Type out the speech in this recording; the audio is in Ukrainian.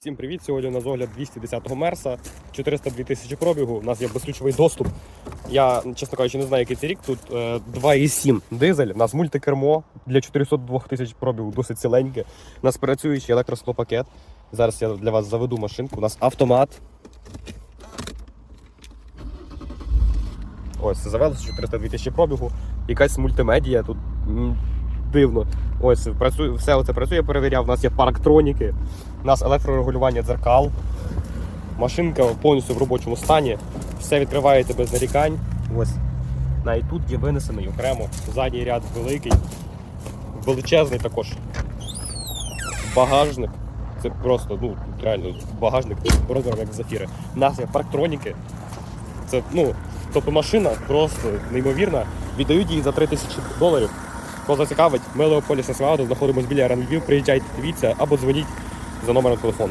Всім привіт! Сьогодні у нас огляд 210-го Мерса, 402 тисячі пробігу. У нас є безключовий доступ. Я, чесно кажучи, не знаю, який це рік. Тут е, 2,7 дизель. У нас мультикермо для 402 тисяч пробігу, досить ціленьке. У нас працюючий електросклопакет. Зараз я для вас заведу машинку. У нас автомат. Ось, завелося 402 тисячі пробігу. Якась мультимедія тут дивно. Ось працює, все це працює, перевіряв. У нас є парктроніки, у нас електрорегулювання дзеркал. Машинка повністю в робочому стані. Все відкривається без нарікань. Ось. Навіть тут є винесений окремо. Задній ряд великий, величезний також. Багажник. Це просто, ну, реально багажник розміром як зафіри. У нас є парктроніки. Це, ну, тобто машина просто неймовірна. Віддають її за 3 тисячі доларів. Кого зацікавить, ми Леополіса Свято, знаходимося біля РН приїжджайте, дивіться або дзвоніть за номером телефону.